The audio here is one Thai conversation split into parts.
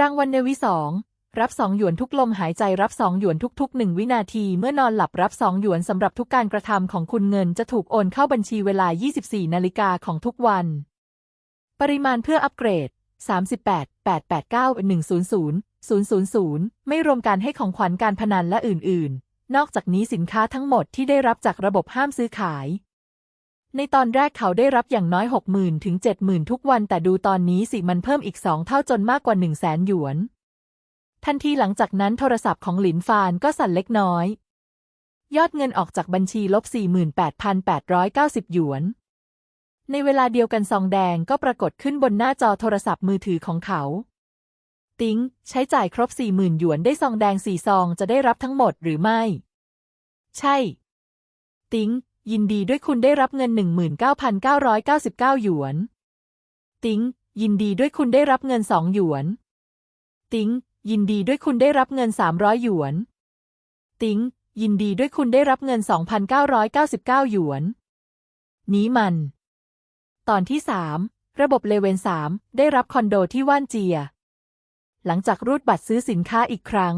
รางวัลเนวิสองรับสองหยวนทุกลมหายใจรับสองหยวนทุกๆหนึ่งวินาที เมื่อนอนหลับรับสองหยวนสำหรับทุกการกระทำของคุณเงินจะถูกโอนเข้าบัญชีเวลา 24 นาฬิกาของทุกวัน ปริมาณเพื่ออัปเกรด 38 889 100 000 ไม่รวมการให้ของขวัญการพนันและอื่น ๆ นอกจากนี้สินค้าทั้งหมดที่ได้รับจากระบบห้ามซื้อขาย ในตอนแรกเขาได้รับอย่างน้อย 60,000 ถึง 70,000 ทุกวัน แต่ดูตอนนี้สิมันเพิ่มอีกสองเท่าจนมากกว่า 1 0 0 0 0แสนหยวน ทันทีหลังจากนั้นโทรศัพท์ของหลินฟานก็สั่นเล็กน้อย ยอดเงินออกจากบัญชีลบ 48,890 หยวน ในเวลาเดียวกันซองแดงก็ปรากฏขึ้นบนหน้าจอโทรศัพท์มือถือของเขา ติ้ง ใช้จ่ายครบ 40,000 หยวนได้ซองแดงสี่ซองจะได้รับทั้งหมดหรือไม่ ใช่ ติ้ง ยินดีด้วยคุณได้รับเงิน 19,999 หยวน ติ้ง ยินดีด้วยคุณได้รับเงินสองหยวน ติ้ง ยินดีด้วยคุณได้รับเงิน 300 หยวน ติ้ง ยินดีด้วยคุณได้รับเงิน 2,999 หยวน นี้มัน ตอนที่สามระบบเลเวนสามได้รับคอนโดที่ว่านเจีย หลังจากรูดบัตรซื้อสินค้าอีกครั้ง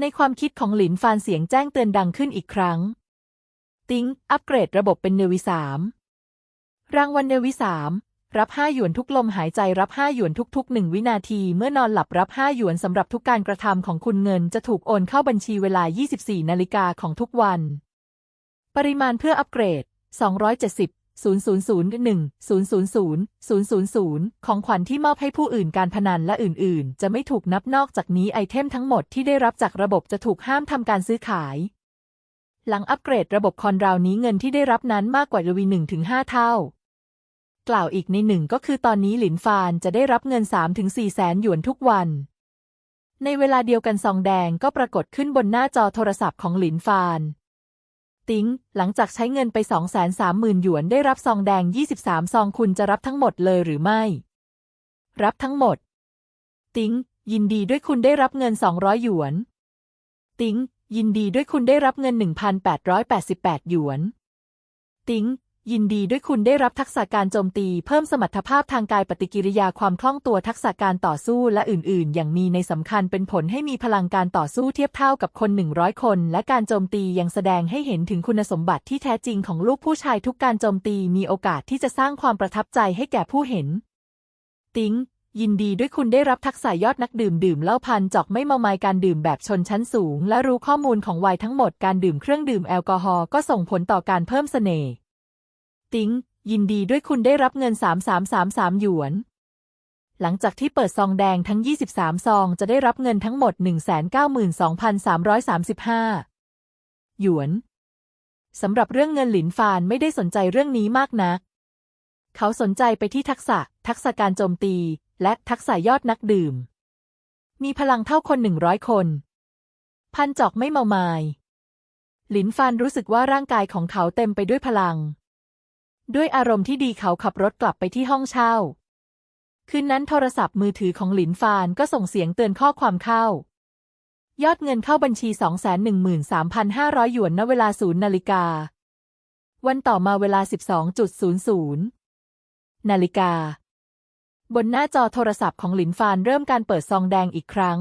ในความคิดของหลินฟานเสียงแจ้งเตือนดังขึ้นอีกครั้ง ติ้ง อัปเกรดระบบเป็นเนวิสามรางวัลเนวิสามรับ5หยวนทุกลมหายใจรับ5หยวนทุกๆ 1 วินาที เมื่อนอนหลับรับ5หยวนสำหรับทุกการกระทำของคุณเงินจะถูกโอนเข้าบัญชีเวลา 24 นาฬิกาของทุกวัน ปริมาณเพื่ออัปเกรด 270 0001 000 000 ของขวัญที่มอบให้ผู้อื่นการพนันและอื่นๆ จะไม่ถูกนับนอกจากนี้ไอเทมทั้งหมดที่ได้รับจากระบบจะถูกห้ามทำการซื้อขาย หลังอัปเกรดระบบคอนราวนี้เงินที่ได้รับนั้นมากกว่าระวี1-5เท่า กล่าวอีกในหนึ่งก็คือตอนนี้หลินฟานจะได้รับเงิน3-4แสนหยวนทุกวัน ในเวลาเดียวกันซองแดงก็ปรากฏขึ้นบนหน้าจอโทรศัพท์ของหลินฟาน ติ้ง หลังจากใช้เงินไป 230,000หยวนได้รับซองแดง 23 ซองคุณจะรับทั้งหมดเลยหรือไม่ รับทั้งหมด ติ้ง ยินดีด้วยคุณได้รับเงิน 200 หยวน ติ้ง ยินดีด้วยคุณได้รับเงิน 1,888 หยวน ติ้ง ยินดีด้วยคุณได้รับทักษะการโจมตี เพิ่มสมรรถภาพทางกายปฏิกิริยาความคล่องตัวทักษะการต่อสู้และอื่น ๆ อย่างมีในสำคัญเป็นผลให้มีพลังการต่อสู้เทียบเท่ากับคน 100 คน และการโจมตียังแสดงให้เห็นถึงคุณสมบัติที่แท้จริงของลูกผู้ชายทุกการโจมตีมีโอกาสที่จะสร้างความประทับใจให้แก่ผู้เห็น ติ้ง ยินดีด้วยคุณได้รับทักษะยอดนักดื่มดื่มเหล้าพันจอกไม่เมามายการดื่มแบบชนชั้นสูง และรู้ข้อมูลของวัยทั้งหมดการดื่มเครื่องดื่มแอลกอฮอล์ก็ส่งผลต่อการเพิ่มเสน่ห์ติ้งยินดีด้วยคุณได้รับเงิน 3333 หยวน หลังจากที่เปิดซองแดงทั้ง 23 ซอง จะได้รับเงินทั้งหมด 192,335 หยวน สำหรับเรื่องเงินหลินฟานไม่ได้สนใจเรื่องนี้มากนัก เขาสนใจไปที่ทักษะ ทักษะการโจมตี และทักษะยอดนักดื่ม มีพลังเท่าคนหนึ่งร้อยคน พันจอกไม่เมามาย หลินฟานรู้สึกว่าร่างกายของเขาเต็มไปด้วยพลัง ด้วยอารมณ์ที่ดีเขาขับรถกลับไปที่ห้องเช่า คืนนั้นโทรศัพท์มือถือของหลินฟานก็ส่งเสียงเตือนข้อความเข้า ยอดเงินเข้าบัญชี 213,500 หยวนณเวลาศูนย์นาฬิกา วันต่อมาเวลา 12.00 นาฬิกา บนหน้าจอโทรศัพท์ของหลินฟานเริ่มการเปิดซองแดงอีกครั้ง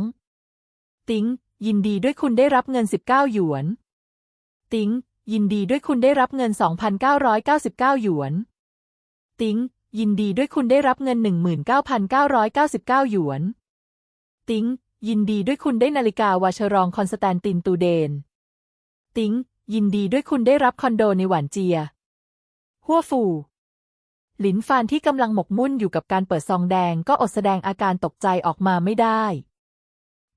ติ้งยินดีด้วยคุณได้รับเงิน 19 หยวน ติ้งยินดีด้วยคุณได้รับเงิน 2,999 หยวน ติ้งยินดีด้วยคุณได้รับเงิน 19,999 หยวน ติ้งยินดีด้วยคุณได้นาฬิกาวาชรองคอนสแตนตินตูเดน ติ้งยินดีด้วยคุณได้รับคอนโดในหวานเจีย หัวฟู หลินฟานที่กำลังหมกมุ่นอยู่กับการเปิดซองแดงก็อดแสดงอาการตกใจออกมาไม่ได้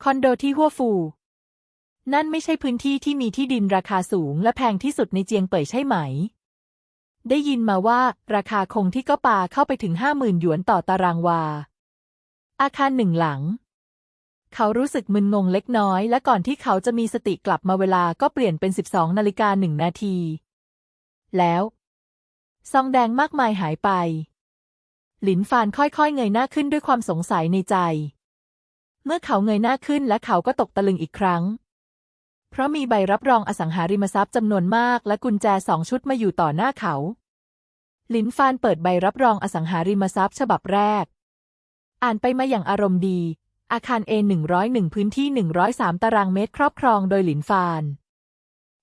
คอนโดที่หัวฟู นั่นไม่ใช่พื้นที่ที่มีที่ดินราคาสูงและแพงที่สุดในเจียงเป่ยใช่ไหม ได้ยินมาว่าราคาคงที่ก็ปาเข้าไปถึงห้าหมื่นหยวนต่อตารางวา อาคารหนึ่งหลัง เขารู้สึกมึนงงเล็กน้อย และก่อนที่เขาจะมีสติกลับมาเวลาก็เปลี่ยนเป็น12นาฬิกาหนึ่งนาทีแล้ว ซองแดงมากมายหายไป หลินฟานค่อยๆ เงยหน้าขึ้นด้วยความสงสัยในใจ เมื่อเขาเงยหน้าขึ้นและเขาก็ตกตะลึงอีกครั้ง เพราะมีใบรับรองอสังหาริมทรัพย์จำนวนมาก และกุญแจสองชุดมาอยู่ต่อหน้าเขา หลินฟานเปิดใบรับรองอสังหาริมทรัพย์ฉบับแรก อ่านไปมาอย่างอารมณ์ดี อาคาร A 101พื้นที่ 103 ตารางเมตรครอบครองโดยหลินฟาน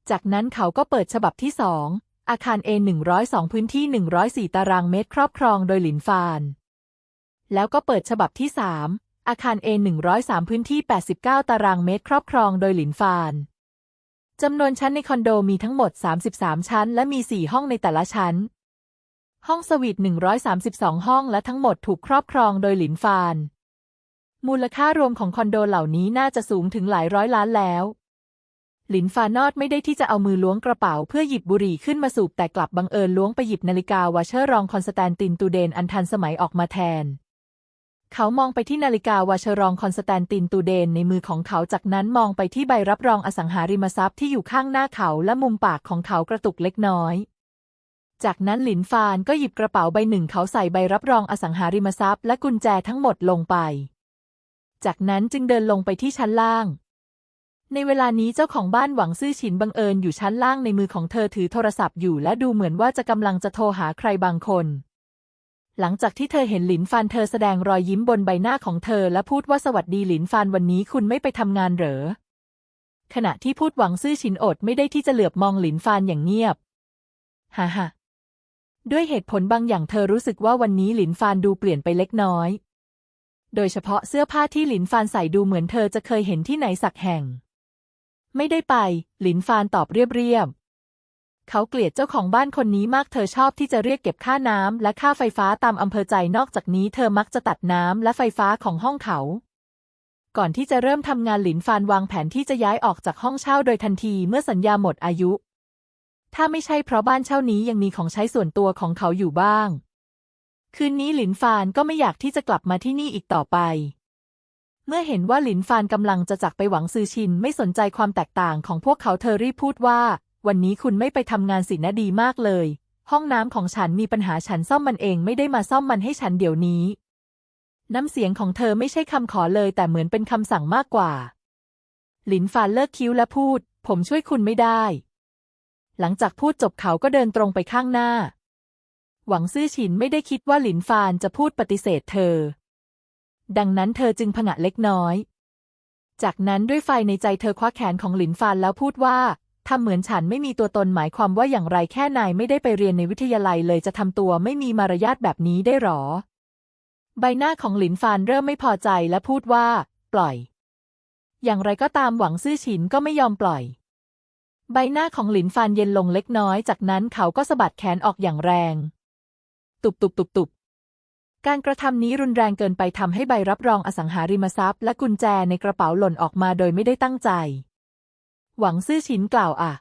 จากนั้นเขาก็เปิดฉบับที่สอง อาคาร A 102 พื้นที่ 104 ตารางเมตรครอบครองโดยหลินฟาน แล้วก็เปิดฉบับที่สามอาคาร A 103 พื้นที่ 89 ตารางเมตรครอบครองโดยหลินฟานจำนวนชั้นในคอนโดมีทั้งหมด 33 ชั้น และมี 4 ห้องในแต่ละชั้น ห้องสวีท 132 ห้องและทั้งหมดถูกครอบครองโดยหลินฟาน มูลค่ารวมของคอนโดเหล่านี้น่าจะสูงถึงหลายร้อยล้านแล้ว หลินฟานอดไม่ได้ที่จะเอามือล้วงกระเป๋าเพื่อหยิบบุหรี่ขึ้นมาสูบแต่กลับบังเอิญล้วงไปหยิบนาฬิกาวาเชอร์รองคอนสแตนตินตูเดนอันทันสมัยออกมาแทน เขามองไปที่นาฬิกาวาเชอรองคอนสแตนตินตูเดนในมือของเขาจากนั้นมองไปที่ใบรับรองอสังหาริมทรัพย์ที่อยู่ข้างหน้าเขาและมุมปากของเขากระตุกเล็กน้อย จากนั้นหลินฟานก็หยิบกระเป๋าใบหนึ่งเขาใส่ใบรับรองอสังหาริมทรัพย์และกุญแจทั้งหมดลงไป จากนั้นจึงเดินลงไปที่ชั้นล่าง ในเวลานี้เจ้าของบ้านหวังซื่อฉินบังเอิญอยู่ชั้นล่างในมือของเธอถือโทรศัพท์อยู่และดูเหมือนว่าจะกำลังจะโทรหาใครบางคน หลังจากที่เธอเห็นหลินฟานเธอแสดงรอยยิ้มบนใบหน้าของเธอและพูดว่าสวัสดีหลินฟานวันนี้คุณไม่ไปทำงานเหรอ ขณะที่พูดหวังซื่อฉินอดไม่ได้ที่จะเหลือบมองหลินฟานอย่างเงียบ ฮ่าฮ่าด้วยเหตุผลบางอย่างเธอรู้สึกว่าวันนี้หลินฟานดูเปลี่ยนไปเล็กน้อย โดยเฉพาะเสื้อผ้าที่หลินฟานใส่ดูเหมือนเธอจะเคยเห็นที่ไหนสักแห่ง ไม่ได้ไป หลินฟานตอบเรียบๆ เขาเกลียดเจ้าของบ้านคนนี้มากเธอชอบที่จะเรียกเก็บค่าน้ำและค่าไฟฟ้าตามอำเภอใจนอกจากนี้เธอมักจะตัดน้ำและไฟฟ้าของห้องเขา ก่อนที่จะเริ่มทำงานหลินฟานวางแผนที่จะย้ายออกจากห้องเช่าโดยทันทีเมื่อสัญญาหมดอายุ ถ้าไม่ใช่เพราะบ้านเช่านี้ยังมีของใช้ส่วนตัวของเขาอยู่บ้าง คืนนี้หลินฟานก็ไม่อยากที่จะกลับมาที่นี่อีกต่อไป เมื่อเห็นว่าหลินฟานกำลังจะจากไปหวังซือชินไม่สนใจความแตกต่างของพวกเขาเธอรีบพูดว่า วันนี้คุณไม่ไปทำงานสินะดีมากเลย ห้องน้ำของฉันมีปัญหาฉันซ่อมมันเองไม่ได้มาซ่อมมันให้ฉันเดี๋ยวนี้ น้ำเสียงของเธอไม่ใช่คำขอเลยแต่เหมือนเป็นคำสั่งมากกว่า หลินฟานเลิกคิ้วและพูด ผมช่วยคุณไม่ได้ หลังจากพูดจบเขาก็เดินตรงไปข้างหน้า หวังซื่อฉินไม่ได้คิดว่าหลินฟานจะพูดปฏิเสธเธอ ดังนั้นเธอจึงผงะเล็กน้อย จากนั้นด้วยไฟในใจเธอคว้าแขนของหลินฟานแล้วพูดว่าทำเหมือนฉันไม่มีตัวตนหมายความว่าอย่างไรแค่นายไม่ได้ไปเรียนในวิทยาลัยเลยจะทำตัวไม่มีมารยาทแบบนี้ได้หรอ ใบหน้าของหลินฟานเริ่มไม่พอใจและพูดว่า ปล่อย อย่างไรก็ตามหวังซื่อฉินก็ไม่ยอมปล่อย ใบหน้าของหลินฟานเย็นลงเล็กน้อย จากนั้นเขาก็สะบัดแขนออกอย่างแรง ตุบตุบตุบตุบ การกระทำนี้รุนแรงเกินไปทำให้ใบรับรองอสังหาริมทรัพย์ และกุญแจในกระเป๋าหล่นออกมาโดยไม่ได้ตั้งใจ หวังซื่อฉินกล่าวอะ